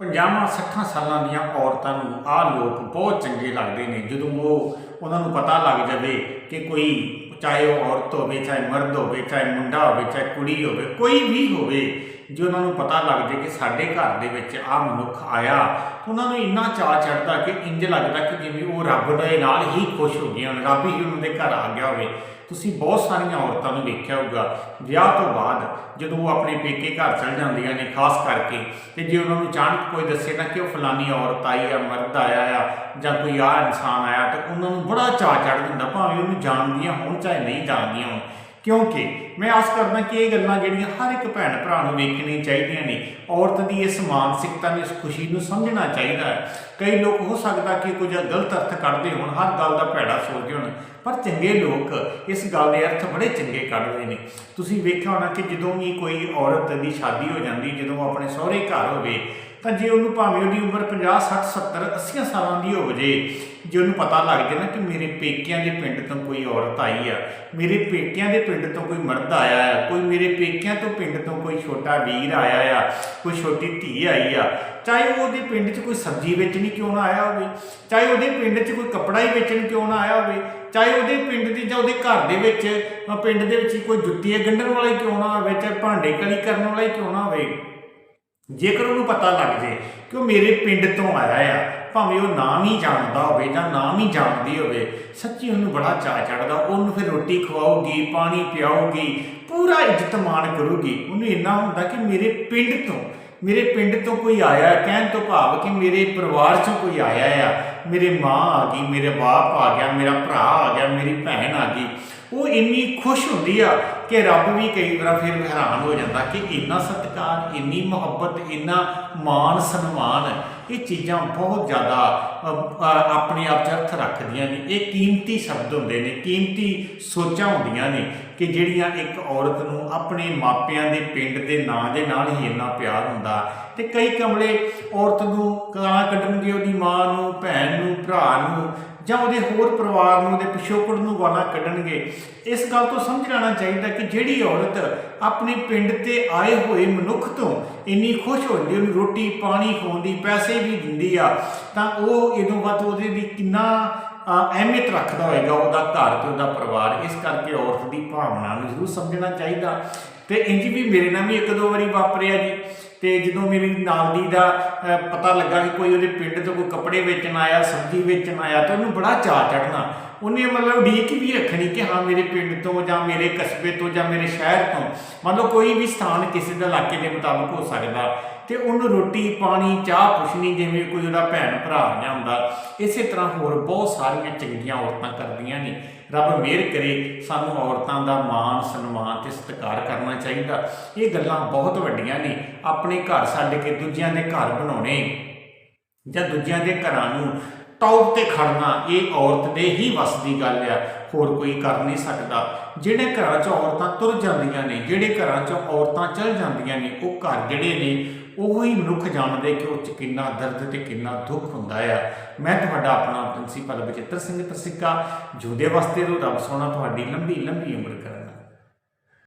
ਪੰਜਾਹਾਂ 60 ਸਾਲਾਂ ਦੀਆਂ ਔਰਤਾਂ ਨੂੰ ਆਹ ਲੋਕ ਬਹੁਤ ਚੰਗੇ ਲੱਗਦੇ ਨੇ ਜਦੋਂ ਉਹ ਉਹਨਾਂ ਨੂੰ ਪਤਾ ਲੱਗ ਜਾਵੇ ਕਿ ਕੋਈ, ਚਾਹੇ ਉਹ ਔਰਤ ਹੋਵੇ, ਚਾਹੇ ਮਰਦ ਹੋਵੇ, ਚਾਹੇ ਮੁੰਡਾ ਹੋਵੇ, ਚਾਹੇ ਕੁੜੀ ਹੋਵੇ, ਕੋਈ ਵੀ ਹੋਵੇ, ਜੇ ਉਹਨਾਂ ਨੂੰ ਪਤਾ ਲੱਗ ਜਾਏ ਕਿ ਸਾਡੇ ਘਰ ਦੇ ਵਿੱਚ ਆਹ ਮਨੁੱਖ ਆਇਆ ਉਹਨਾਂ ਨੂੰ ਇੰਨਾ ਚਾਅ ਚੜਦਾ ਕਿ ਇੰਜ ਲੱਗਦਾ ਕਿ ਜਿਵੇਂ ਉਹ ਰੱਬ ਦੇ ਨਾਲ ਹੀ ਖੁਸ਼ ਹੋ ਗਏ ਹਨ ਰੱਬ ਹੀ ਉਹਨਾਂ ਦੇ ਘਰ ਆ ਗਿਆ ਹੋਵੇ। ਤੁਸੀਂ ਬਹੁਤ ਸਾਰੀਆਂ ਔਰਤਾਂ ਨੂੰ ਵੇਖਿਆ ਹੋਊਗਾ, ਵਿਆਹ ਤੋਂ ਬਾਅਦ ਜਦੋਂ ਉਹ ਆਪਣੇ ਪੇਕੇ ਘਰ ਚਲ ਜਾਂਦੀਆਂ ਨੇ, ਖਾਸ ਕਰਕੇ, ਤੇ ਜੇ ਉਹਨਾਂ ਨੂੰ ਅਚਾਨਕ ਕੋਈ ਦੱਸੇ ਨਾ ਕਿ ਉਹ ਫਲਾਨੀ ਔਰਤ ਆਈ ਆ, ਮਰਦ ਆਇਆ ਆ, ਜਾਂ ਕੋਈ ਆ ਇਨਸਾਨ ਆਇਆ, ਤਾਂ ਉਹਨਾਂ ਨੂੰ ਬੜਾ ਚਾਅ ਚੜ ਜਾਂਦਾ ਭਾਵੇਂ ਉਹਨੂੰ ਜਾਣਦੀਆਂ ਹੋਣ ਚਾਹੇ ਨਹੀਂ ਜਾਣਦੀਆਂ ਹੋਣ। ਕਿਉਂਕਿ ਮੈਂ ਆਸ ਕਰਦਾ ਕਿ ਇਹ ਗੱਲਾਂ ਜਿਹੜੀਆਂ ਹਰ ਇੱਕ ਭੈਣ ਭਰਾ ਨੂੰ ਵੇਖਣੀਆਂ ਚਾਹੀਦੀਆਂ ਨੇ, ਔਰਤ ਦੀ ਇਸ ਮਾਨਸਿਕਤਾ ਨੂੰ, ਇਸ ਖੁਸ਼ੀ ਨੂੰ ਸਮਝਣਾ ਚਾਹੀਦਾ ਹੈ। ਕਈ ਲੋਕ ਹੋ ਸਕਦਾ ਕਿ ਕੁਝ ਗਲਤ ਅਰਥ ਕੱਢਦੇ ਹੋਣ, ਹਰ ਗੱਲ ਦਾ ਭੈੜਾ ਸੋਚਦੇ ਹੋਣ, ਪਰ ਚੰਗੇ ਲੋਕ ਇਸ ਗੱਲ ਦੇ ਅਰਥ ਬੜੇ ਚੰਗੇ ਕੱਢਦੇ ਨੇ। ਤੁਸੀਂ ਵੇਖਿਆ ਹੋਣਾ ਕਿ ਜਦੋਂ ਵੀ ਕੋਈ ਔਰਤ ਦੀ ਸ਼ਾਦੀ ਹੋ ਜਾਂਦੀ, ਜਦੋਂ ਆਪਣੇ ਸਹੁਰੇ ਘਰ ਹੋਵੇ ਤਾਂ ਜੇ ਉਹਨੂੰ ਭਾਵੇਂ ਉਹਦੀ ਉਮਰ 50 60 70 80 ਸਾਲਾਂ ਦੀ ਹੋ ਜੇ ਜੇ ਉਹਨੂੰ ਪਤਾ ਲੱਗ ਜਾਏ ਨਾ ਕਿ ਮੇਰੇ ਪੇਕਿਆਂ ਦੇ ਪਿੰਡ ਤੋਂ ਕੋਈ ਔਰਤ ਆਈ ਆ, ਮੇਰੇ ਪੇਕਿਆਂ ਦੇ ਪਿੰਡ ਤੋਂ ਕੋਈ ਮਰਦ ਆਇਆ ਆ, ਕੋਈ ਮੇਰੇ ਪੇਕਿਆਂ ਤੋਂ ਪਿੰਡ ਤੋਂ ਕੋਈ ਛੋਟਾ ਵੀਰ ਆਇਆ ਆ, ਕੋਈ ਛੋਟੀ ਧੀ ਆਈ ਆ, ਚਾਹੇ ਉਹ ਉਹਦੇ ਪਿੰਡ 'ਚ ਕੋਈ ਸਬਜ਼ੀ ਵੇਚਣੀ ਕਿਉਂ ਨਾ ਆਇਆ ਹੋਵੇ, ਚਾਹੇ ਉਹਦੇ ਪਿੰਡ 'ਚ ਕੋਈ ਕੱਪੜਾ ਹੀ ਵੇਚਣ ਕਿਉਂ ਨਾ ਆਇਆ ਹੋਵੇ, ਚਾਹੇ ਉਹਦੇ ਪਿੰਡ ਦੀ ਜਾਂ ਉਹਦੇ ਘਰ ਦੇ ਵਿੱਚ ਪਿੰਡ ਦੇ ਵਿੱਚ ਕੋਈ ਜੁੱਤੀਆਂ ਗੰਢਣ ਵਾਲਾ ਕਿਉਂ ਨਾ ਹੋਵੇ, ਚਾਹੇ ਭਾਂਡੇ ਕਲੀ ਕਰਨ ਵਾਲਾ ਕਿਉਂ ਨਾ ਹੋਵੇ। ਜੇਕਰ ਉਹਨੂੰ ਪਤਾ ਲੱਗ ਜੇ ਕਿ ਉਹ ਮੇਰੇ ਪਿੰਡ ਤੋਂ ਆਇਆ ਆ, ਭਾਵੇਂ ਉਹ ਨਾਮ ਹੀ ਜਾਣਦਾ ਹੋਵੇ ਜਾਂ ਨਾਮ ਹੀ ਜਾਣਦੀ ਹੋਵੇ, ਸੱਚੀ ਉਹਨੂੰ ਬੜਾ ਚਾਅ ਚੜਦਾ ਉਹਨੂੰ ਫਿਰ ਰੋਟੀ ਖਵਾਉਗੀ ਪਾਣੀ ਪਿਆਉਗੀ ਪੂਰਾ ਇੱਜ਼ਤ ਮਾਣ ਕਰੂਗੀ। ਉਹਨੂੰ ਇੰਨਾ ਹੁੰਦਾ ਕਿ ਮੇਰੇ ਪਿੰਡ ਤੋਂ, ਮੇਰੇ ਪਿੰਡ ਤੋਂ ਕੋਈ ਆਇਆ, ਕਹਿਣ ਤੋਂ ਭਾਵ ਕਿ ਮੇਰੇ ਪਰਿਵਾਰ ਚੋਂ ਕੋਈ ਆਇਆ ਆ, ਮੇਰੇ ਮਾਂ ਆ ਗਈ, ਮੇਰੇ ਬਾਪ ਆ ਗਿਆ, ਮੇਰਾ ਭਰਾ ਆ ਗਿਆ, ਮੇਰੀ ਭੈਣ ਆ ਗਈ। ਉਹ ਇੰਨੀ ਖੁਸ਼ ਹੁੰਦੀ ਆ ਕਿ ਰੱਬ ਵੀ ਕਈ ਵਾਰ ਫਿਰ ਹੈਰਾਨ ਹੋ ਜਾਂਦਾ ਕਿ ਇੰਨਾ ਸਤਿਕਾਰ, ਇੰਨੀ ਮੁਹੱਬਤ, ਇੰਨਾ ਮਾਣ, ਸਨਮਾਨ, ਇਹ ਚੀਜ਼ਾਂ ਬਹੁਤ ਜ਼ਿਆਦਾ ਆਪਣੇ ਆਪ 'ਚ ਅਰਥ ਰੱਖਦੀਆਂ ਨੇ। ਇਹ ਕੀਮਤੀ ਸ਼ਬਦ ਹੁੰਦੇ ਨੇ, ਕੀਮਤੀ ਸੋਚਾਂ ਹੁੰਦੀਆਂ ਨੇ ਕਿ ਜਿਹੜੀਆਂ ਇੱਕ ਔਰਤ ਨੂੰ ਆਪਣੇ ਮਾਪਿਆਂ ਦੇ ਪਿੰਡ ਦੇ ਨਾਂ ਦੇ ਨਾਲ ਹੀ ਇੰਨਾ ਪਿਆਰ ਹੁੰਦਾ ਤੇ ਕਈ ਕਮਲੇ ਔਰਤ ਨੂੰ ਗਾਲਾਂ ਕੱਢਣਗੇ, ਉਹਦੀ ਮਾਂ ਨੂੰ, ਭੈਣ ਨੂੰ, ਭਰਾ ਨੂੰ ਜਾਂ ਉਹਦੇ ਹੋਰ ਪਰਿਵਾਰ ਨੂੰ, ਉਹਦੇ ਪਿਛੋਕੜ ਨੂੰ ਗਾਲਾਂ ਕੱਢਣਗੇ। ਇਸ ਗੱਲ ਤੋਂ ਸਮਝ ਲੈਣਾ ਚਾਹੀਦਾ ਕਿ ਜਿਹੜੀ ਔਰਤ ਆਪਣੇ ਪਿੰਡ ਤੇ ਆਏ ਹੋਏ ਮਨੁੱਖ ਤੋਂ ਇੰਨੀ ਖੁਸ਼ ਹੁੰਦੀ, ਉਹਨੂੰ ਰੋਟੀ, ਪਾਣੀ ਖਵਾਉਂਦੀ ਪੈਸੇ ਵੀ ਦਿੰਦੀ ਆ, ਤਾਂ ਉਹ ਇਦੋਂ ਵੱਧ ਉਹਦੇ ਲਈ ਕਿੰਨਾ ਅਹਿਮੀਅਤ ਰੱਖਦਾ ਹੋਏਗਾ ਉਹਦਾ ਘਰ ਤੇ ਉਹਦਾ ਪਰਿਵਾਰ। ਇਸ ਕਰਕੇ ਔਰਤ ਦੀ ਭਾਵਨਾ ਨੂੰ ਜ਼ਰੂਰ ਸਮਝਣਾ ਚਾਹੀਦਾ। ਤੇ ਇੰਜ ਵੀ ਮੇਰੇ ਨਾਲ ਵੀ ਇੱਕ ਦੋ ਵਾਰੀ ਵਾਪਰਿਆ ਜੀ। ਤੇ ਜਦੋਂ ਮੇਰੀ ਨਾਲ ਦੀ ਦਾ ਪਤਾ ਲੱਗਾ ਕਿ ਕੋਈ ਉਹਦੇ ਪਿੰਡ ਤੋਂ ਕੋਈ ਕੱਪੜੇ ਵੇਚਣ ਆਇਆ, ਸਬਜ਼ੀ ਵੇਚਣ ਆਇਆ, ਤਾਂ ਉਹਨੂੰ ਬੜਾ ਚਾਅ ਚੜਨਾ ਉਹਨੇ ਮਤਲਬ ਉਡੀਕ ਵੀ ਰੱਖਣੀ ਕਿ ਹਾਂ, ਮੇਰੇ ਪਿੰਡ ਤੋਂ ਜਾਂ ਮੇਰੇ ਕਸਬੇ ਤੋਂ ਜਾਂ ਮੇਰੇ ਸ਼ਹਿਰ ਤੋਂ ਮੰਨ ਲਓ ਕੋਈ ਵੀ ਸਥਾਨ ਕਿਸੇ ਦੇ ਇਲਾਕੇ ਦੇ ਮੁਤਾਬਕ ਹੋ ਸਕਦਾ ਤੇ ਉਹਨੂੰ ਰੋਟੀ, ਪਾਣੀ, ਚਾਹ ਪੁੱਛਣੀ ਜਿਵੇਂ ਕੋਈ ਉਹਦਾ ਭੈਣ ਭਰਾ ਆ ਹੁੰਦਾ, ਇਸੇ ਤਰ੍ਹਾਂ ਹੋਰ ਬਹੁਤ ਸਾਰੀਆਂ ਚੰਗੀਆਂ ਔਰਤਾਂ ਕਰਦੀਆਂ ਨੇ। ਰੱਬ ਮਿਹਰ ਕਰੇ, ਸਾਨੂੰ ਔਰਤਾਂ ਦਾ ਮਾਣ, ਸਨਮਾਨ ਤੇ ਸਤਿਕਾਰ ਕਰਨਾ ਚਾਹੀਦਾ। ਇਹ ਗੱਲਾਂ ਬਹੁਤ ਵੱਡੀਆਂ ਨੇ। ਆਪਣੇ ਘਰ ਛੱਡ ਕੇ ਦੂਜਿਆਂ ਦੇ ਘਰ ਬਣਾਉਣੇ ਜਾਂ ਦੂਜਿਆਂ ਦੇ ਘਰਾਂ ਨੂੰ ਟੌਪ ਤੇ ਖੜਨਾ ਇਹ ਔਰਤ ਦੇ ਹੀ ਵੱਸ ਦੀ ਗੱਲ ਆ। ਹੋਰ ਕੋਈ ਕਰ ਨਹੀਂ ਸਕਦਾ। ਜਿਹੜੇ ਘਰਾਂ 'ਚ ਔਰਤਾਂ ਤੁਰ ਜਾਂਦੀਆਂ ਨੇ, ਜਿਹੜੇ ਘਰਾਂ 'ਚ ਔਰਤਾਂ ਚਲ ਜਾਂਦੀਆਂ ਨੇ, ਉਹ ਘਰ ਜਿਹੜੇ ਨੇ, ਉਹ ਹੀ ਮਨੁੱਖ ਜਾਣਦੇ ਕਿ ਉਹ 'ਚ ਕਿੰਨਾ ਦਰਦ ਤੇ ਕਿੰਨਾ ਦੁੱਖ ਹੁੰਦਾ ਆ। ਮੈਂ ਤੁਹਾਡਾ ਆਪਣਾ ਪ੍ਰਿੰਸੀਪਲ ਬਚਿੱਤਰ ਸਿੰਘ ਤਸਿੱਕਾ ਜੁਦੇ ਵਾਸਤੇ ਤੋਂ ਰੱਬ ਸੋਹਣਾ ਤੁਹਾਡੀ ਲੰਬੀ ਲੰਬੀ ਉਮਰ ਕਰੇ